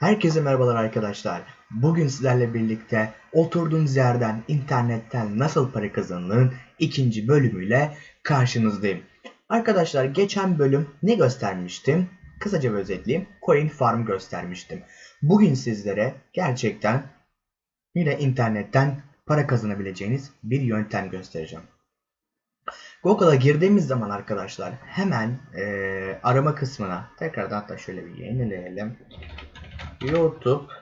Herkese merhabalar arkadaşlar. Bugün sizlerle birlikte oturduğunuz yerden internetten nasıl para kazanılır ikinci bölümüyle karşınızdayım. Arkadaşlar geçen bölüm ne göstermiştim? Kısaca bir özetleyeyim. Coin Farm göstermiştim. Bugün sizlere gerçekten yine internetten para kazanabileceğiniz bir yöntem göstereceğim. Google'a girdiğimiz zaman arkadaşlar hemen e, arama kısmına tekrardan hatta şöyle bir yenileyelim. YouTube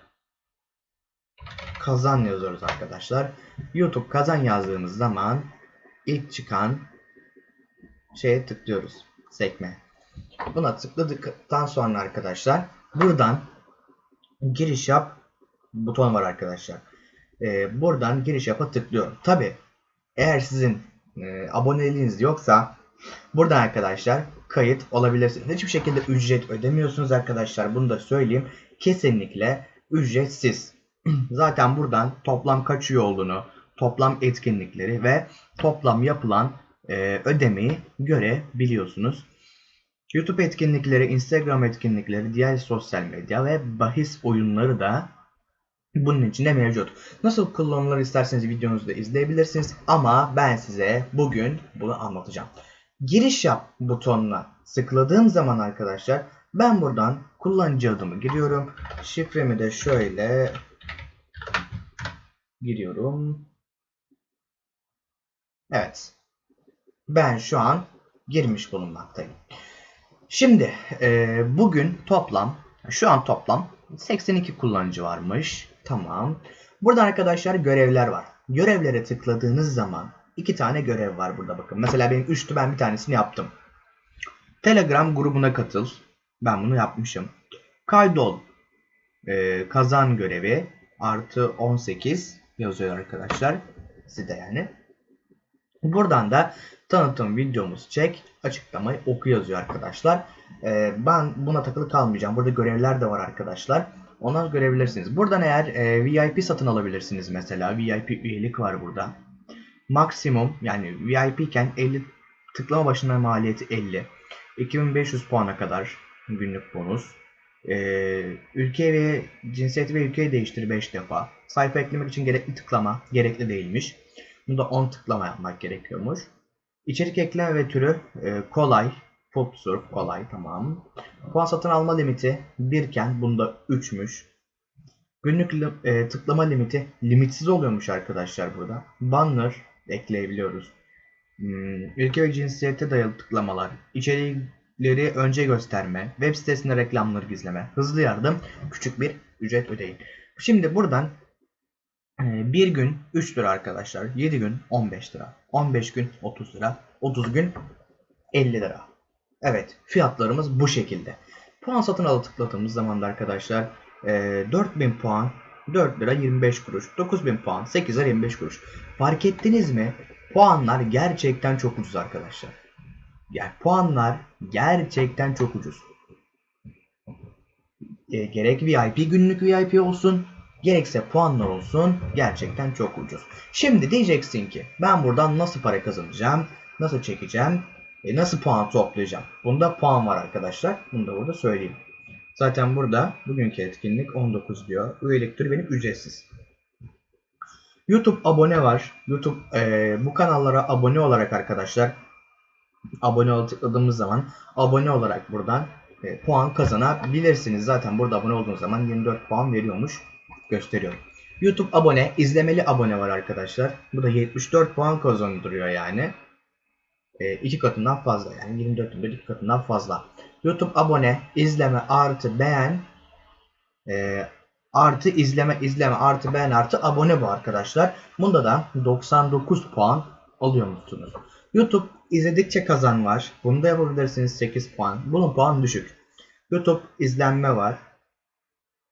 kazan yazıyoruz arkadaşlar. YouTube kazan yazdığımız zaman ilk çıkan şeye tıklıyoruz. Sekme. Buna tıkladıktan sonra arkadaşlar buradan giriş yap buton var arkadaşlar. Ee, buradan giriş yapa tıklıyorum. Tabi eğer sizin e, aboneliğiniz yoksa buradan arkadaşlar kayıt olabilirsiniz. Hiçbir şekilde ücret ödemiyorsunuz arkadaşlar. Bunu da söyleyeyim. Kesinlikle ücretsiz. Zaten buradan toplam kaç üye olduğunu, toplam etkinlikleri ve toplam yapılan e, ödemeyi görebiliyorsunuz. YouTube etkinlikleri, Instagram etkinlikleri, diğer sosyal medya ve bahis oyunları da bunun içinde mevcut. Nasıl kullanılır isterseniz videomuzda izleyebilirsiniz ama ben size bugün bunu anlatacağım. Giriş yap butonuna tıkladığım zaman arkadaşlar ben buradan kullanıcı adımı giriyorum. Şifremi de şöyle giriyorum. Evet. Ben şu an girmiş bulunmaktayım. Şimdi e, bugün toplam şu an toplam 82 kullanıcı varmış. Tamam. Burada arkadaşlar görevler var. Görevlere tıkladığınız zaman iki tane görev var burada bakın. Mesela benim 3'tü ben bir tanesini yaptım. Telegram grubuna katıl. Ben bunu yapmışım. Kaydol. Ee, kazan görevi. Artı 18 yazıyor arkadaşlar. Size yani. Buradan da tanıtım videomuz çek. Açıklamayı oku yazıyor arkadaşlar. Ee, ben buna takılı kalmayacağım. Burada görevler de var arkadaşlar. Onları görebilirsiniz. Buradan eğer e, VIP satın alabilirsiniz mesela. VIP üyelik var burada. Maksimum yani VIP iken 50 tıklama başına maliyeti 50. 2500 puana kadar günlük bonus. Ee, ülke ve cinsiyeti ve ülkeyi değiştir 5 defa. Sayfa eklemek için gerekli tıklama gerekli değilmiş. Bunda 10 tıklama yapmak gerekiyormuş. İçerik ekleme ve türü e, kolay. Pop surf kolay tamam. Puan satın alma limiti 1 iken bunda 3'müş. Günlük e, tıklama limiti limitsiz oluyormuş arkadaşlar burada. Banner ekleyebiliyoruz. Hmm, ülke ve cinsiyete dayalı tıklamalar, içerikleri önce gösterme, web sitesinde reklamları gizleme, hızlı yardım, küçük bir ücret ödeyin. Şimdi buradan e, bir gün 3 lira arkadaşlar, 7 gün 15 lira, 15 gün 30 lira, 30 gün 50 lira. Evet fiyatlarımız bu şekilde. Puan satın alı tıkladığımız zaman da arkadaşlar 4000 e, puan 4 lira 25 kuruş. 9000 puan 8 lira 25 kuruş. Fark ettiniz mi? Puanlar gerçekten çok ucuz arkadaşlar. Yani puanlar gerçekten çok ucuz. E, gerek VIP günlük VIP olsun gerekse puanlar olsun gerçekten çok ucuz. Şimdi diyeceksin ki ben buradan nasıl para kazanacağım? Nasıl çekeceğim? E, nasıl puan toplayacağım? Bunda puan var arkadaşlar. Bunu da burada söyleyeyim. Zaten burada bugünkü etkinlik 19 diyor. Üyelik türü benim ücretsiz. YouTube abone var. YouTube e, bu kanallara abone olarak arkadaşlar abone tıkladığımız zaman abone olarak buradan e, puan kazanabilirsiniz. Zaten burada abone olduğunuz zaman 24 puan veriyormuş gösteriyor. YouTube abone, izlemeli abone var arkadaşlar. Bu da 74 puan kazandırıyor yani. E, iki katından fazla yani 24 iki katından fazla. YouTube abone, izleme, artı beğen, e, artı izleme, izleme, artı beğen, artı abone bu arkadaşlar. Bunda da 99 puan alıyor musunuz? YouTube izledikçe kazan var. Bunu da yapabilirsiniz 8 puan. Bunun puan düşük. YouTube izlenme var.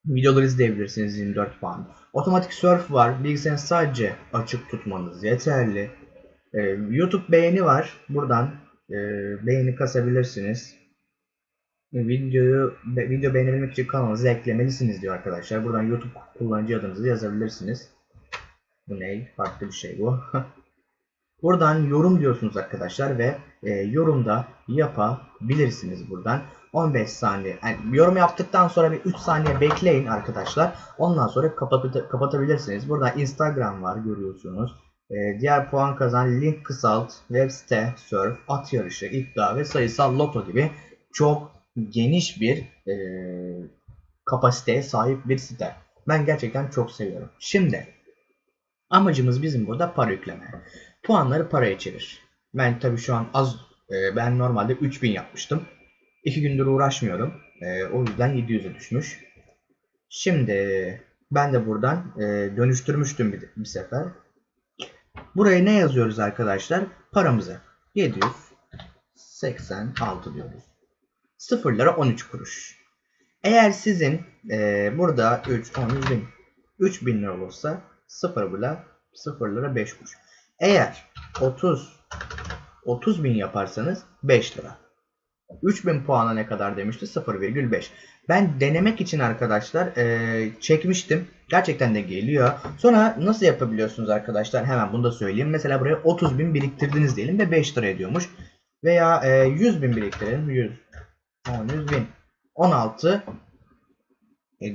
Videoları izleyebilirsiniz 24 puan. Otomatik surf var. Bilgisayarı sadece açık tutmanız yeterli. Ee, YouTube beğeni var. Buradan e, beğeni kasabilirsiniz videoyu video beğenebilmek için kanalınızı eklemelisiniz diyor arkadaşlar. Buradan YouTube kullanıcı adınızı yazabilirsiniz. Bu ne? Farklı bir şey bu. Buradan yorum diyorsunuz arkadaşlar ve e, yorumda yapabilirsiniz buradan. 15 saniye. Yani yorum yaptıktan sonra bir 3 saniye bekleyin arkadaşlar. Ondan sonra kapat kapatabilirsiniz. Burada Instagram var görüyorsunuz. E, diğer puan kazan, link kısalt, web site, surf, at yarışı, iddia ve sayısal loto gibi çok geniş bir e, kapasiteye sahip bir site. Ben gerçekten çok seviyorum. Şimdi amacımız bizim burada para yükleme. Puanları paraya çevir. Ben tabii şu an az e, ben normalde 3000 yapmıştım. 2 gündür uğraşmıyorum. E, o yüzden 700'e düşmüş. Şimdi ben de buradan e, dönüştürmüştüm bir, bir sefer. Buraya ne yazıyoruz arkadaşlar? Paramızı. 786 diyoruz. Sıfırlara 13 kuruş. Eğer sizin e, burada 3, 10, 100 bin, 3000 lira olursa sıfır bile sıfırlara 5 kuruş. Eğer 30 30 bin yaparsanız 5 lira. 3000 puana ne kadar demişti? 0,5. Ben denemek için arkadaşlar e, çekmiştim. Gerçekten de geliyor. Sonra nasıl yapabiliyorsunuz arkadaşlar? Hemen bunu da söyleyeyim. Mesela buraya 30 bin biriktirdiniz diyelim ve 5 lira ediyormuş. Veya e, 100 bin biriktirelim. 100, 10, 100 bin. 16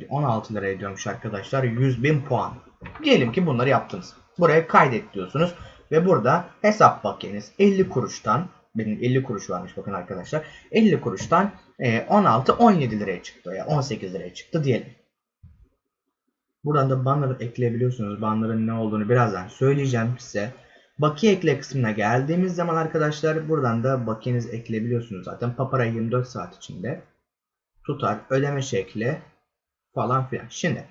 16 lira ediyormuş arkadaşlar. 100 bin puan. Diyelim ki bunları yaptınız. Buraya kaydet diyorsunuz. Ve burada hesap bakiyeniz 50 kuruştan benim 50 kuruş varmış bakın arkadaşlar. 50 kuruştan 16 17 liraya çıktı ya 18 liraya çıktı diyelim. Buradan da banner ekleyebiliyorsunuz. Banner'ın ne olduğunu birazdan söyleyeceğim size. Bakiye ekle kısmına geldiğimiz zaman arkadaşlar buradan da bakiyenizi ekleyebiliyorsunuz zaten. Papara 24 saat içinde tutar, ödeme şekli falan filan. Şimdi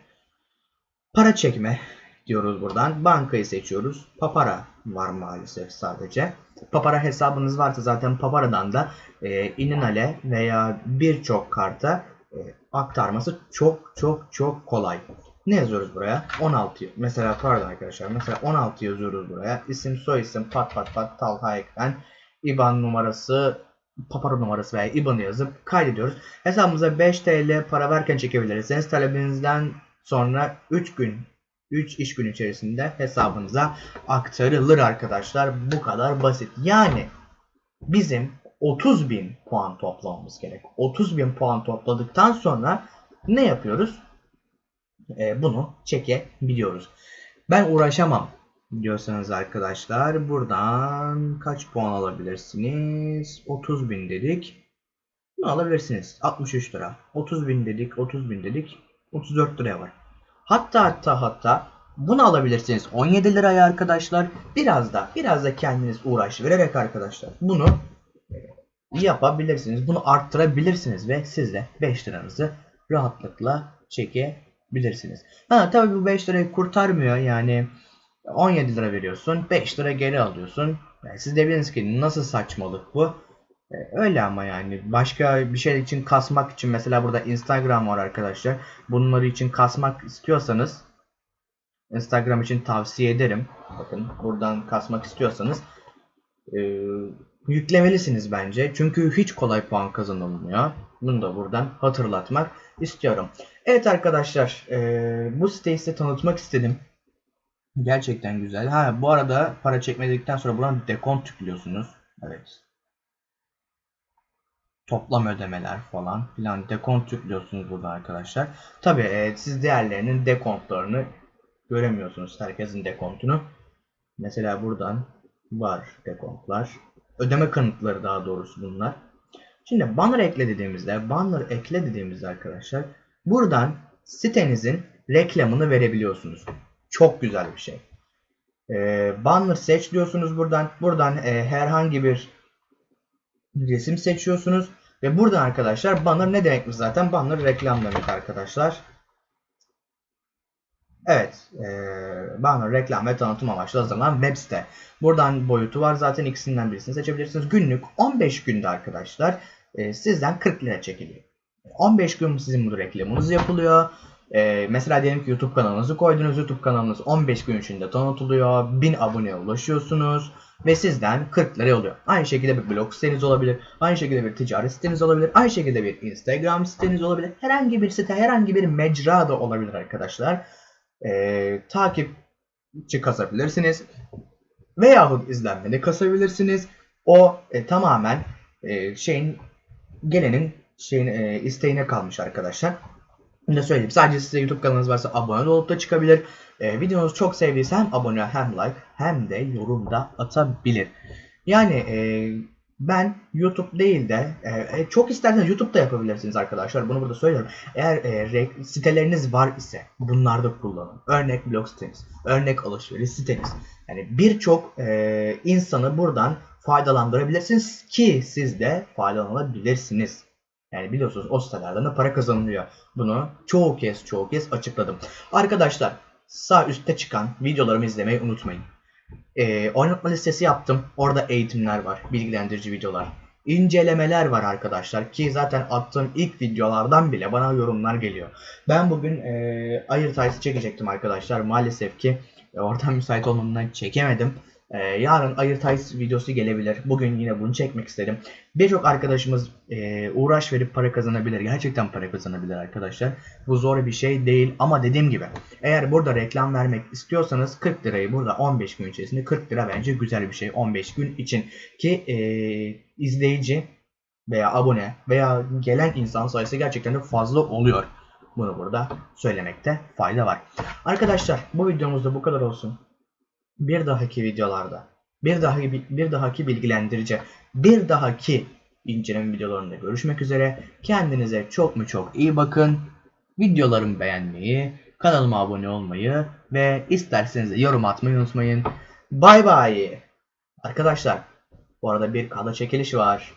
para çekme diyoruz buradan. Bankayı seçiyoruz. Papara var maalesef sadece. Papara hesabınız varsa zaten Papara'dan da e, Ininale veya birçok karta e, aktarması çok çok çok kolay. Ne yazıyoruz buraya? 16. Mesela pardon arkadaşlar. Mesela 16 yazıyoruz buraya. İsim, soy isim, pat pat pat, Talha Ekmen, IBAN numarası, Papara numarası veya IBAN'ı yazıp kaydediyoruz. Hesabımıza 5 TL para verken çekebilirsiniz. Talebinizden sonra 3 gün 3 iş gün içerisinde hesabınıza aktarılır arkadaşlar. Bu kadar basit. Yani bizim 30 bin puan toplamamız gerek. 30 bin puan topladıktan sonra ne yapıyoruz? Ee, bunu çekebiliyoruz. Ben uğraşamam diyorsanız arkadaşlar buradan kaç puan alabilirsiniz? 30 bin dedik. Ne alabilirsiniz? 63 lira. 30 bin dedik, 30 bin dedik. 34 liraya var. Hatta hatta hatta bunu alabilirsiniz 17 liraya arkadaşlar. Biraz da biraz da kendiniz uğraş vererek arkadaşlar bunu yapabilirsiniz. Bunu arttırabilirsiniz ve siz de 5 liranızı rahatlıkla çekebilirsiniz. Ha tabii bu 5 lirayı kurtarmıyor. Yani 17 lira veriyorsun, 5 lira geri alıyorsun. Yani siz de bilirsiniz ki nasıl saçmalık bu. E, öyle ama yani başka bir şey için kasmak için mesela burada Instagram var arkadaşlar. Bunları için kasmak istiyorsanız Instagram için tavsiye ederim. Bakın buradan kasmak istiyorsanız e, yüklemelisiniz bence. Çünkü hiç kolay puan kazanılmıyor. Bunu da buradan hatırlatmak istiyorum. Evet arkadaşlar e, bu siteyi size tanıtmak istedim. Gerçekten güzel. Ha bu arada para çekmedikten sonra buradan dekont tıklıyorsunuz. Evet toplam ödemeler falan filan dekont yüklüyorsunuz burada arkadaşlar. Tabi e, siz diğerlerinin dekontlarını göremiyorsunuz. Herkesin dekontunu. Mesela buradan var dekontlar. Ödeme kanıtları daha doğrusu bunlar. Şimdi banner ekle dediğimizde, banner ekle dediğimizde arkadaşlar buradan sitenizin reklamını verebiliyorsunuz. Çok güzel bir şey. Ee, banner seç diyorsunuz buradan. Buradan e, herhangi bir resim seçiyorsunuz. Ve burada arkadaşlar banner ne demekmiş zaten? Banner reklam demek arkadaşlar. Evet. E, banner reklam ve tanıtım amaçlı hazırlanan web site. Buradan boyutu var zaten ikisinden birisini seçebilirsiniz. Günlük 15 günde arkadaşlar e, sizden 40 lira çekiliyor. 15 gün sizin bu reklamınız yapılıyor. Ee, mesela diyelim ki YouTube kanalınızı koydunuz. YouTube kanalınız 15 gün içinde tanıtılıyor. 1000 aboneye ulaşıyorsunuz. Ve sizden 40 lira oluyor. Aynı şekilde bir blog siteniz olabilir. Aynı şekilde bir ticaret siteniz olabilir. Aynı şekilde bir Instagram siteniz olabilir. Herhangi bir site, herhangi bir mecra da olabilir arkadaşlar. Ee, takipçi kasabilirsiniz. Veyahut izlenmeni kasabilirsiniz. O e, tamamen e, şeyin gelenin şeyin e, isteğine kalmış arkadaşlar. Da söyleyeyim. Sadece size YouTube kanalınız varsa abone olup da çıkabilir. E, videonuzu çok sevdiyse hem abone hem like hem de yorumda atabilir. Yani e, ben YouTube değil de e, e, çok isterseniz YouTube'da yapabilirsiniz arkadaşlar. Bunu burada söylüyorum. Eğer e, siteleriniz var ise bunlarda kullanın. Örnek blog siteniz, örnek alışveriş siteniz. Yani birçok e, insanı buradan faydalandırabilirsiniz ki siz de faydalanabilirsiniz. Yani biliyorsunuz o sitelerden de para kazanılıyor. Bunu çoğu kez çoğu kez açıkladım. Arkadaşlar sağ üstte çıkan videolarımı izlemeyi unutmayın. Ee, oynatma listesi yaptım. Orada eğitimler var. Bilgilendirici videolar. incelemeler var arkadaşlar. Ki zaten attığım ilk videolardan bile bana yorumlar geliyor. Ben bugün e, ayır taysı çekecektim arkadaşlar. Maalesef ki e, oradan müsait olmadığından çekemedim. E, yarın ayır taysı videosu gelebilir. Bugün yine bunu çekmek istedim. Birçok arkadaşımız e, uğraş verip para kazanabilir. Gerçekten para kazanabilir arkadaşlar. Bu zor bir şey değil ama dediğim gibi eğer burada reklam vermek istiyorsanız 40 lirayı burada 15 gün içerisinde 40 lira bence güzel bir şey 15 gün için ki e, izleyici veya abone veya gelen insan sayısı gerçekten de fazla oluyor. Bunu burada söylemekte fayda var. Arkadaşlar bu videomuzda bu kadar olsun. Bir dahaki videolarda bir dahaki bir dahaki bilgilendirici bir dahaki inceleme videolarında görüşmek üzere. Kendinize çok mu çok iyi bakın. Videolarımı beğenmeyi, kanalıma abone olmayı ve isterseniz yorum atmayı unutmayın. Bay bay. Arkadaşlar bu arada bir kala çekiliş var.